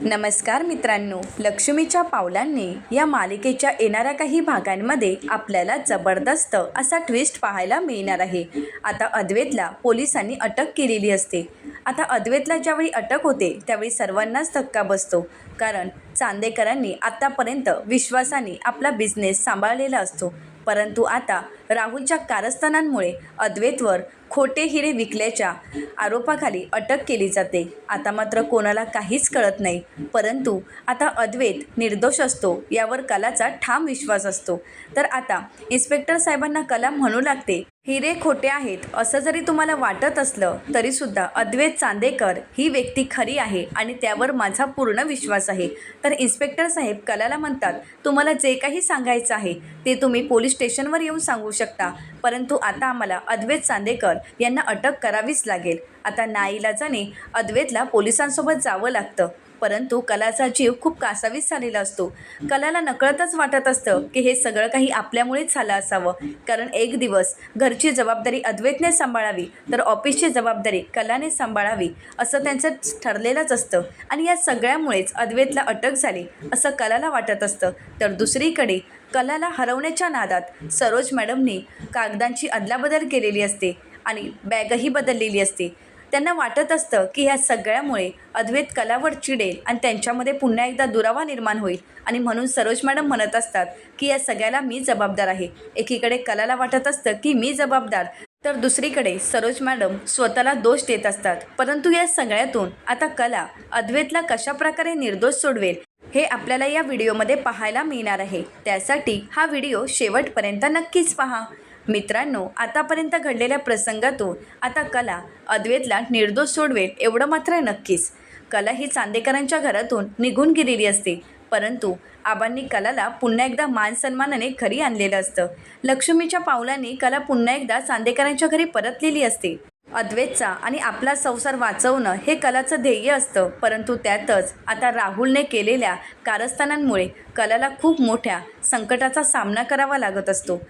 नमस्कार मित्रांनो लक्ष्मीच्या पावलांनी या मालिकेच्या येणाऱ्या काही भागांमध्ये आपल्याला जबरदस्त असा ट्विस्ट पाहायला मिळणार आहे. आता अद्वैतला पोलिसांनी अटक केलेली असते. आता अद्वैतला ज्यावेळी अटक होते त्यावेळी सर्वांनाच धक्का बसतो. कारण चांदेकरांनी आत्तापर्यंत विश्वासाने आपला बिझनेस सांभाळलेला असतो. परंतु आता राहुलच्या कारस्थानांमुळे अद्वैतवर खोटे हिरे विकल्याच्या आरोपाखाली अटक केली जाते. आता मात्र कोणाला काहीच कळत नाही. परंतु आता अद्वैत निर्दोष असतो यावर कलाचा ठाम विश्वास असतो. तर आता इन्स्पेक्टर साहेबांना कला म्हणू लागते. हिरे खोटे आहेत असं जरी तुम्हाला वाटत असलं तरीसुद्धा अद्वैत चांदेकर ही व्यक्ती खरी आहे आणि त्यावर माझा पूर्ण विश्वास आहे. तर इन्स्पेक्टर साहेब कलाला म्हणतात तुम्हाला जे काही सांगायचं आहे ते तुम्ही पोलीस स्टेशनवर येऊन सांगू शकता. परंतु आता आम्हाला अद्वैत चांदेकर यांना अटक करावीच लागेल. आता नाईलाजाने अद्वैतला पोलिसांसोबत जावं लागतं. परंतु कलाचा जीव खूप कासावीस झालेला असतो. कलाला नकळतच वाटत असतं की हे सगळं काही आपल्यामुळेच झालं असावं. कारण एक दिवस घरची जबाबदारी अद्वैतने सांभाळावी तर ऑफिसची जबाबदारी कलाने सांभाळावी असं त्यांचं ठरलेलंच असतं. आणि या सगळ्यामुळेच अद्वैतला अटक झाली असं कलाला वाटत असतं. तर दुसरीकडे कलाला हरवण्याच्या नादात सरोज मॅडमनी कागदांची अदलाबदल केलेली असते आणि बॅगही बदललेली असते. त्यांना वाटत असतं की ह्या सगळ्यामुळे अद्वैत कलावर चिडेल आणि त्यांच्यामध्ये पुन्हा एकदा दुरावा निर्माण होईल आणि म्हणून सरोज मॅडम म्हणत असतात की या सगळ्याला मी जबाबदार आहे. एकीकडे कलाला वाटत असतं की मी जबाबदार तर दुसरीकडे सरोज मॅडम स्वतःला दोष देत असतात. परंतु या सगळ्यातून आता कला अद्वैतला कशाप्रकारे निर्दोष सोडवेल हे आपल्याला या व्हिडिओमध्ये पाहायला मिळणार आहे. त्यासाठी हा व्हिडिओ शेवटपर्यंत नक्कीच पहा. मित्रांनो आतापर्यंत घडलेल्या प्रसंगातून आता कला अद्वैतला निर्दोष सोडवेल एवढं मात्र नक्कीच. कला ही चांदेकरांच्या घरातून निघून गेलेली असते. परंतु आबांनी कलाला पुन्हा एकदा मान सन्मानाने घरी आणलेलं असतं. लक्ष्मीच्या पावलांनी कला पुन्हा एकदा चांदेकरांच्या घरी परतलेली असते. अद्वैतचा आणि आपला संसार वाचवणं हे कलाचं ध्येय असतं. परंतु त्यातच आता राहुलने केलेल्या कारस्थानांमुळे कलाला खूप मोठ्या संकटाचा सामना करावा लागत असतो.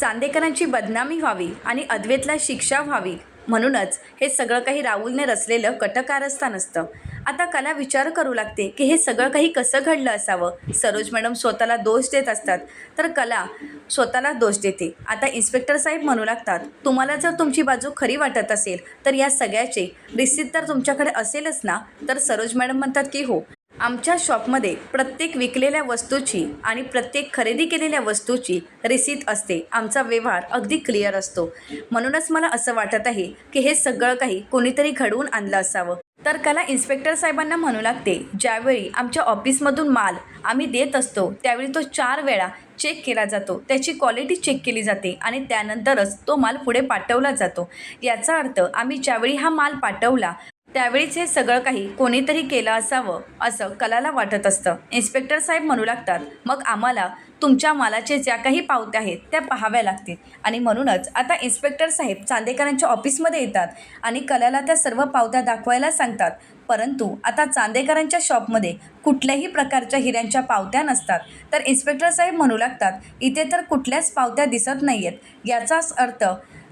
चांदेकरांची बदनामी व्हावी आणि अद्वैतला शिक्षा व्हावी. म्हणूनच हे सगळं काही राहुलने रचलेलं कटकारस्थान असतं. आता कला विचार करू लागते की हे सगळं काही कसं घडलं असावं? सरोज मॅडम स्वतःला दोष देत असतात. तर कला स्वतःला दोष देते. आता इन्स्पेक्टर साहेब म्हणू लागतात तुम्हाला जर तुमची बाजू खरी वाटत असेल तर या सगळ्याचे रिसिप्ट तर तुमच्याकडे असेलच ना? तर सरोज मॅडम म्हणतात की हो. आमच्या शॉपमध्ये प्रत्येक विकलेल्या वस्तूची आणि प्रत्येक खरेदी केलेल्या वस्तूची रिसीट असते. आमचा व्यवहार अगदी क्लिअर असतो. म्हणूनच मला असं वाटत आहे की हे सगळं काही कोणीतरी घडवून आणलं असावं. तर कला इन्स्पेक्टर साहेबांना म्हणू लागते ज्यावेळी आमच्या ऑफिसमधून माल आम्ही देत असतो त्यावेळी तो चार वेळा चेक केला जातो. त्याची क्वालिटी चेक केली जाते आणि त्यानंतरच तो माल पुढे पाठवला जातो. याचा अर्थ आम्ही ज्यावेळी हा माल पाठवला त्यावेळीच हे सगळं काही कोणीतरी केलं असावं असं कलाला वाटत असतं. इन्स्पेक्टर साहेब म्हणू लागतात मग आम्हाला तुमच्या मालाचे ज्या काही पावत्या आहेत त्या पाहाव्या लागतील. आणि म्हणूनच आता इन्स्पेक्टर साहेब चांदेकरांच्या ऑफिसमध्ये येतात आणि कलाला त्या सर्व पावत्या दाखवायला सांगतात. परंतु आता चांदेकरांच्या शॉपमध्ये कुठल्याही प्रकारच्या हिऱ्यांच्या पावत्या नसतात. तर इन्स्पेक्टर साहेब म्हणू लागतात इथे तर कुठल्याच पावत्या दिसत नाही आहेत याचाच अर्थ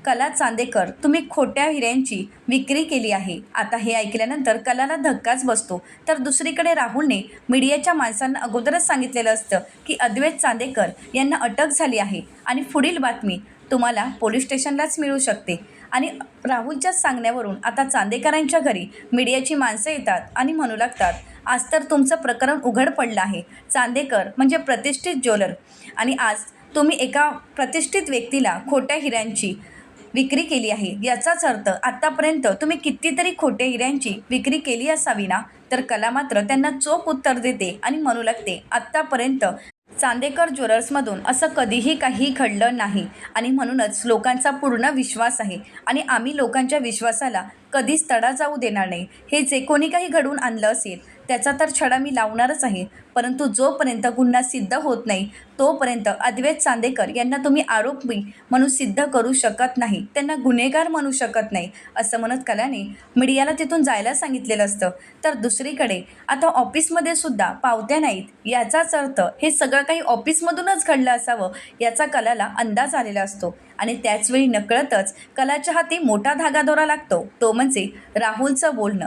कला चांदेकर तुम्ही खोट्या हिऱ्यांची विक्री केली आहे. आता हे ऐकल्यानंतर कलाला धक्काच बसतो. तर दुसरीकडे राहुलने मीडियाच्या माणसांना अगोदरच सांगितलेलं असतं की अद्वैत चांदेकर यांना अटक झाली आहे. आणि पुढील बातमी तुम्हाला पोलीस स्टेशनलाच मिळू शकते. आणि राहुलच्या सांगण्यावरून आता चांदेकरांच्या घरी मीडियाची माणसं येतात आणि म्हणू लागतात आज तर तुमचं प्रकरण उघड पडलं आहे. चांदेकर म्हणजे प्रतिष्ठित ज्वेलर. आणि आज तुम्ही एका प्रतिष्ठित व्यक्तीला खोट्या हिऱ्यांची विक्री केली आहे. याचाच अर्थ आत्तापर्यंत तुम्ही कितीतरी खोटे हिऱ्यांची विक्री केली असावी ना? तर कला मात्र त्यांना चोख उत्तर देते आणि म्हणू लागते आत्तापर्यंत चांदेकर ज्वेलर्समधून असं कधीही काही घडलं नाही. आणि म्हणूनच लोकांचा पूर्ण विश्वास आहे. आणि आम्ही लोकांच्या विश्वासाला कधीच तडा जाऊ देणार नाही. हे जे कोणी काही घडवून आणलं असेल त्याचा तर छडा मी लावणारच आहे. परंतु जोपर्यंत गुन्हा सिद्ध होत नाही तोपर्यंत अद्वैत चांदेकर यांना तुम्ही आरोपी म्हणून सिद्ध करू शकत नाही. त्यांना गुन्हेगार म्हणू शकत नाही असं म्हणत कलाने मीडियाला तिथून जायला सांगितलेलं असतं. तर दुसरीकडे आता ऑफिसमध्ये सुद्धा पावत्या नाहीत. याचाच अर्थ हे सगळं काही ऑफिसमधूनच घडलं असावं याचा कलाला अंदाज आलेला असतो. आणि त्याचवेळी नकळतच कलाच्या हाती मोठा धागा दोरा लागतो. तो म्हणजे राहुलचं बोलणं.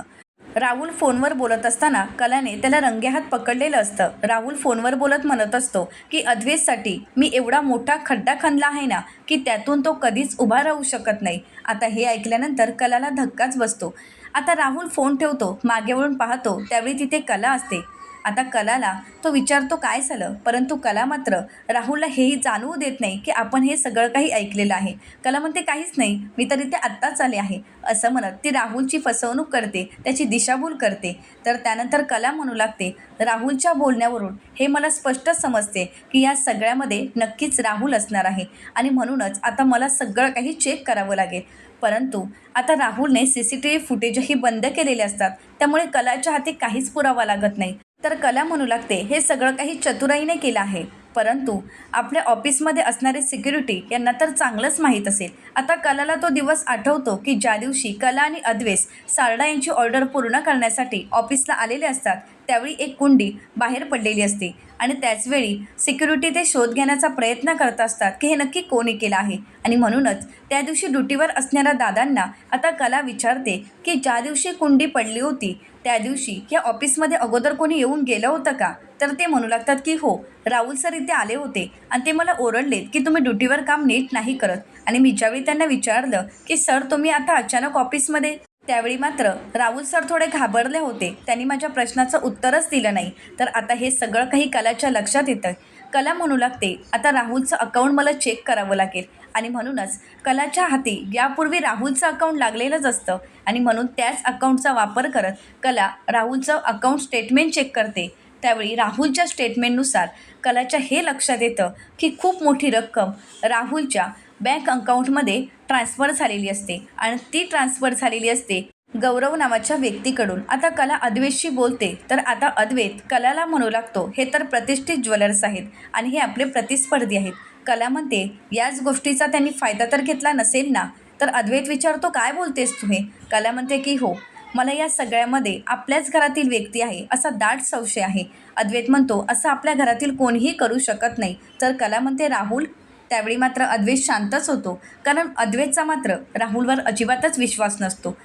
राहुल फोनवर बोलत असताना कलाने त्याला रंगेहात पकडलेलं असतं. राहुल फोनवर बोलत म्हणत असतो की अद्वैतसाठी मी एवढा मोठा खड्डा खणला आहे ना की त्यातून तो कधीच उभा राहू शकत नाही. आता हे ऐकल्यानंतर कलाला धक्काच बसतो. आता राहुल फोन ठेवतो मागे वळून पाहतो त्यावेळी तिथे कला असते. आता कलाला तो विचारतो काय झालं? परंतु कला मात्र राहुलला हेही जाणवू देत नाही की आपण हे सगळं काही ऐकलेलं आहे. कला म्हणते काहीच नाही. मी तर इथे आत्ताच आले आहे. असं म्हणत ती राहुलची फसवणूक करते त्याची दिशाभूल करते. तर त्यानंतर कला म्हणू लागते राहुलच्या बोलण्यावरून हे मला स्पष्ट समजते की या सगळ्यामध्ये नक्कीच राहुल असणार आहे. आणि म्हणूनच आता मला सगळं काही चेक करावं लागेल. परंतु आता राहुलने सी सी टी व्ही फुटेजही बंद केलेले असतात त्यामुळे कलाच्या हाती काहीच पुरावा लागत नाही. तर कला म्हणू लागते. हे सगळं काही चतुराईने केलं आहे. परंतु आपल्या ऑफिसमध्ये असणारे सिक्युरिटी यांना तर चांगलंच माहीत असेल. आता कलाला तो दिवस आठवतो की ज्या दिवशी कला आणि अद्वेस सारडा यांची ऑर्डर पूर्ण करण्यासाठी ऑफिसला आलेले असतात त्यावेळी एक कुंडी बाहेर पडलेली असते आणि त्याचवेळी सिक्युरिटी ते शोध घेण्याचा प्रयत्न करत असतात की हे नक्की कोणी केलं आहे. आणि म्हणूनच त्या दिवशी ड्युटीवर असणाऱ्या दादांना आता कला विचारते की ज्या दिवशी कुंडी पडली होती त्या दिवशी या ऑफिसमध्ये अगोदर कोणी येऊन गेलं होतं का? तर ते म्हणू लागतात की हो राहुल सर इथे आले होते आणि ते मला ओरडलेत की तुम्ही ड्युटीवर काम नीट नाही करत. आणि मी ज्यावेळी त्यांना विचारलं की सर तुम्ही आता अचानक ऑफिसमध्ये? त्यावेळी मात्र राहुल सर थोडे घाबरले होते. त्यांनी माझ्या प्रश्नाचं उत्तरच दिलं नाही. तर आता हे सगळं काही कलाच्या लक्षात येतं. कला म्हणू लागते. आता राहुलचं अकाउंट मला चेक करावं लागेल. आणि म्हणूनच कलाच्या हाती यापूर्वी राहुलचं अकाउंट लागलेलंच असतं. आणि म्हणून त्याच अकाउंटचा वापर करत कला राहुलचं अकाउंट स्टेटमेंट चेक करते. त्यावेळी राहुलच्या स्टेटमेंटनुसार कलाच्या हे लक्षात येतं की खूप मोठी रक्कम राहुलच्या बँक अकाउंटमध्ये ट्रान्स्फर झालेली असते. आणि ती ट्रान्स्फर झालेली असते गौरव नावाच्या व्यक्तीकडून. आता कला अद्वेतशी बोलते तर आता अद्वैत कलाला म्हणू लागतो. हे तर प्रतिष्ठित ज्वेलर्स आहेत आणि हे आपले प्रतिस्पर्धी आहेत. कला म्हणते याच गोष्टीचा त्यांनी फायदा तर घेतला नसेल ना? तर अद्वैत विचारतो काय बोलतेस तू हे? कला म्हणते की हो मला या सगळ्यामध्ये आपल्याच घरातील व्यक्ती आहे असा दाट संशय आहे. अद्वैत म्हणतो असं आपल्या घरातील कोणीही करू शकत नाही. तर कला म्हणते राहुल. त्यावेळी मात्र अद्वैत शांतच होतो. कारण अद्वैतचा मात्र राहुलवर अजिबातच विश्वास नसतो.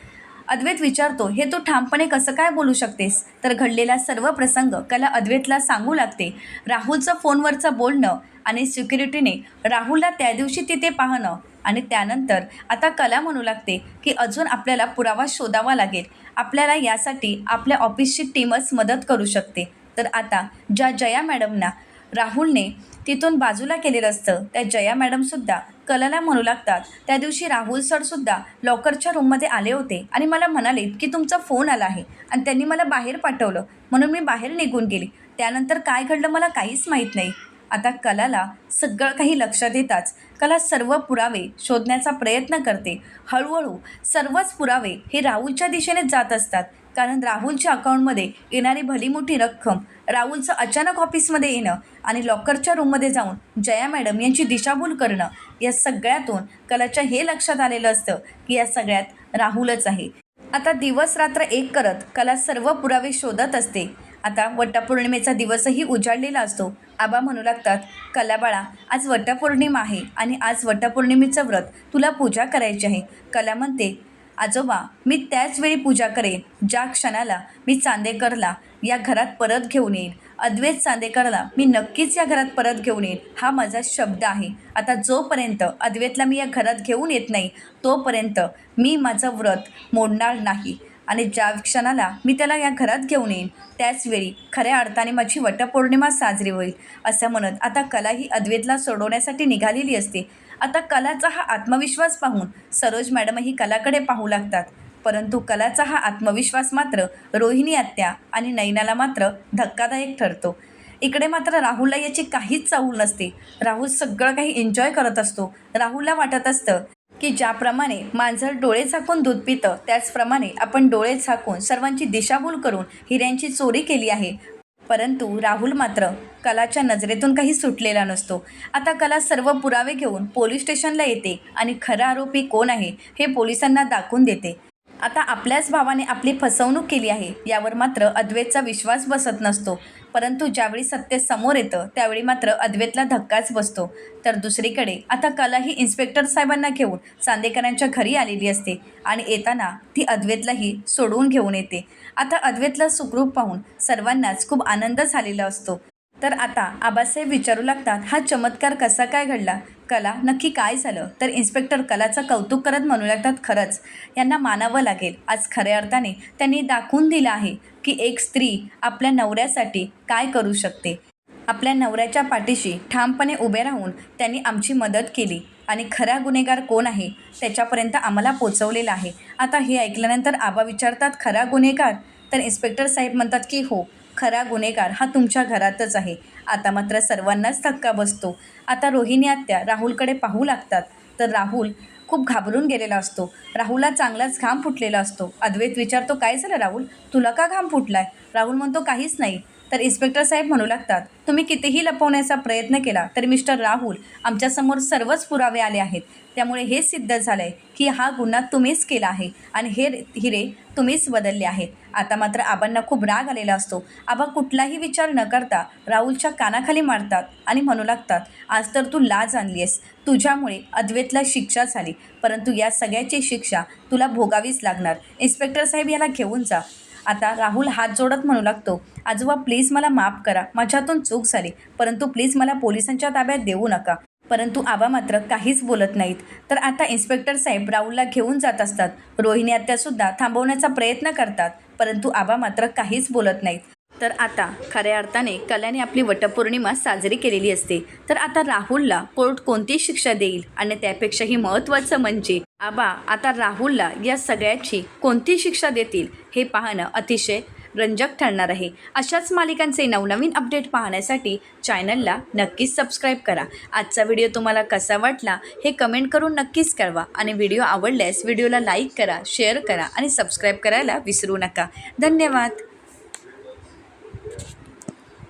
अद्वैत विचारतो हे तू ठामपणे कसं काय बोलू शकतेस? तर घडलेला सर्व प्रसंग कला अद्वैतला सांगू लागते. राहुलचं फोनवरचं बोलणं आणि सिक्युरिटीने राहुलला त्या दिवशी तिथे पाहणं आणि त्यानंतर आता कला म्हणू लागते की अजून आपल्याला पुरावा शोधावा लागेल. आपल्याला यासाठी आपल्या ऑफिसची टीमच मदत करू शकते. तर आता ज्या जया मॅडमना राहुलने तिथून बाजूला केलेलं असतं. त्या जया मॅडमसुद्धा कलाला म्हणू लागतात. त्या दिवशी राहुल सरसुद्धा लॉकरच्या रूममध्ये आले होते आणि मला म्हणाले की तुमचा फोन आला आहे आणि त्यांनी मला बाहेर पाठवलं. म्हणून मी बाहेर निघून गेली. त्यानंतर काय घडलं मला काहीच माहीत नाही. आता कलाला सगळं काही लक्षात येताच कला सर्व पुरावे शोधण्याचा प्रयत्न करते. हळूहळू सर्वच पुरावे हे राहुलच्या दिशेने जात असतात. कारण राहुलच्या अकाउंटमध्ये येणारी भली मोठी रक्कम राहुलचं अचानक ऑफिसमध्ये येणं आणि लॉकरच्या रूममध्ये जाऊन जया मॅडम यांची दिशाभूल करणं या सगळ्यातून कलाच्या हे लक्षात आलेलं असतं की या सगळ्यात राहुलच आहे. आता दिवस रात्र एक करत कला सर्व पुरावे शोधत असते. आता वटपौर्णिमेचा दिवसही उजाडलेला असतो. आबा म्हणू लागतात कला बाळा आज वटपौर्णिमा आहे आणि आज वटपौर्णिमेचं व्रत तुला पूजा करायची आहे. कला म्हणते आजोबा मी त्याच वेळी पूजा करेन ज्या क्षणाला मी चांदेकरला या घरात परत घेऊन येईन. अद्वैत चांदेकरला मी नक्कीच या घरात परत घेऊन येईन हा माझा शब्द आहे. आता जोपर्यंत अद्वैतला मी या घरात घेऊन येत नाही तोपर्यंत मी माझं व्रत मोडणार नाही. आणि ज्या क्षणाला मी त्याला या घरात घेऊन येईन त्याचवेळी खऱ्या अर्थाने माझी वटपौर्णिमा साजरी होईल असं म्हणत आता कला ही अद्वैतला सोडवण्यासाठी निघालेली असते. आता कलाचा हा आत्मविश्वास पाहून सरोज मॅडमही कलाकडे पाहू लागतात. परंतु कलाचा हा आत्मविश्वास मात्र रोहिणी आत्या आणि नैनाला मात्र धक्कादायक ठरतो. इकडे मात्र राहुलला याची काहीच चाहूल नसते. राहुल सगळं काही एन्जॉय करत असतो. राहुलला वाटत असतं की ज्याप्रमाणे मांजर डोळे झाकून दूध पितं त्याचप्रमाणे आपण डोळे झाकून सर्वांची दिशाभूल करून हिऱ्यांची चोरी केली आहे. परंतु राहुल मात्र कलाच्या नजरेतून काही सुटलेला नसतो. आता कला सर्व पुरावे घेऊन पोलीस स्टेशनला येते आणि खरा आरोपी कोण आहे हे पोलिसांना दाखवून देते. आता आपल्याच भावाने आपली फसवणूक केली आहे यावर मात्र अद्वैतचा विश्वास बसत नसतो. परंतु ज्यावेळी सत्य समोर येतं त्यावेळी मात्र अद्वैतला धक्काच बसतो. तर दुसरीकडे आता कला ही इन्स्पेक्टर साहेबांना घेऊन चांदेकरांच्या घरी आलेली असते आणि येताना ती अद्वैतलाही सोडवून घेऊन येते. आता अद्वैतला सुखरूप पाहून सर्वांनाच खूप आनंद झालेला असतो. तर आता आबासाहेब विचारू लागतात हा चमत्कार कसा काय घडला? कला नक्की काय झालं? तर इन्स्पेक्टर कलाचं कौतुक करत म्हणू लागतात खरंच यांना मानावं लागेल. आज खऱ्या अर्थाने त्यांनी दाखवून दिलं आहे की एक स्त्री आपल्या नवऱ्यासाठी काय करू शकते. आपल्या नवऱ्याच्या पाठीशी ठामपणे उभे राहून त्यांनी आमची मदत केली आणि खरा गुन्हेगार कोण आहे त्याच्यापर्यंत आम्हाला पोचवलेला आहे. आता हे ऐकल्यानंतर आबा विचारतात खरा गुन्हेगार? तर इन्स्पेक्टर साहेब म्हणतात की हो खरा गुन्हेगार हा तुमच्या घरातच आहे. आता मात्र सर्वांनाच धक्का बसतो. आता रोहिणी आत्या राहुलकडे पाहू लागतात. तर राहुल खूप घाबरून गेलेला असतो. राहुलला चांगलाच घाम फुटलेला असतो. अद्वैत विचारतो काय झालं राहुल? तुला का घाम फुटलाय? राहुल म्हणतो काहीच नाही. तर इन्स्पेक्टर साहेब म्हणू लागतात तुम्ही कितीही लपवण्याचा प्रयत्न केला तरी मिस्टर राहुल आमच्यासमोर सर्वच पुरावे आले आहेत. त्यामुळे हे सिद्ध झालं आहे की हा गुन्हा तुम्हीच केला आहे आणि हे हिरे तुम्हीच बदलले आहेत. आता मात्र आबांना खूप राग आलेला असतो. आबा कुठलाही विचार न करता राहुलच्या कानाखाली मारतात आणि म्हणू लागतात आज तर तू लाज आणली आहेस. तुझ्यामुळे अद्वैतला शिक्षा झाली. परंतु या सगळ्याची शिक्षा तुला भोगावीच लागणार. इन्स्पेक्टर साहेब याला घेऊन जा. आता राहुल हात जोडत म्हणू लागतो आजोबा प्लीज मला माफ करा. माझ्यातून चूक झाली. परंतु प्लीज मला पोलिसांच्या ताब्यात देऊ नका. परंतु आबा मात्र काहीच बोलत नाहीत. तर आता इन्स्पेक्टर साहेब राहुलला घेऊन जात असतात. रोहिणी आत्यासुद्धा थांबवण्याचा प्रयत्न करतात. परंतु आबा मात्र काहीच बोलत नाहीत. तर आता खऱ्या अर्थाने कल्याने आपली वटपौर्णिमा साजरी केलेली असते. तर आता राहुलला कोर्ट कोणती शिक्षा देईल आणि त्यापेक्षाही महत्त्वाचं म्हणजे आबा आता राहुलला या सगळ्याची कोणती शिक्षा देतील हे पाहणं अतिशय रंजक ठरणार आहे. अशाच मालिकांचे नवनवीन अपडेट पाहण्यासाठी चॅनलला नक्कीच सबस्क्राईब करा. आजचा व्हिडिओ तुम्हाला कसा वाटला हे कमेंट करून नक्कीच कळवा आणि व्हिडिओ आवडल्यास व्हिडिओला लाईक करा शेअर करा आणि सबस्क्राईब करायला विसरू नका. धन्यवाद.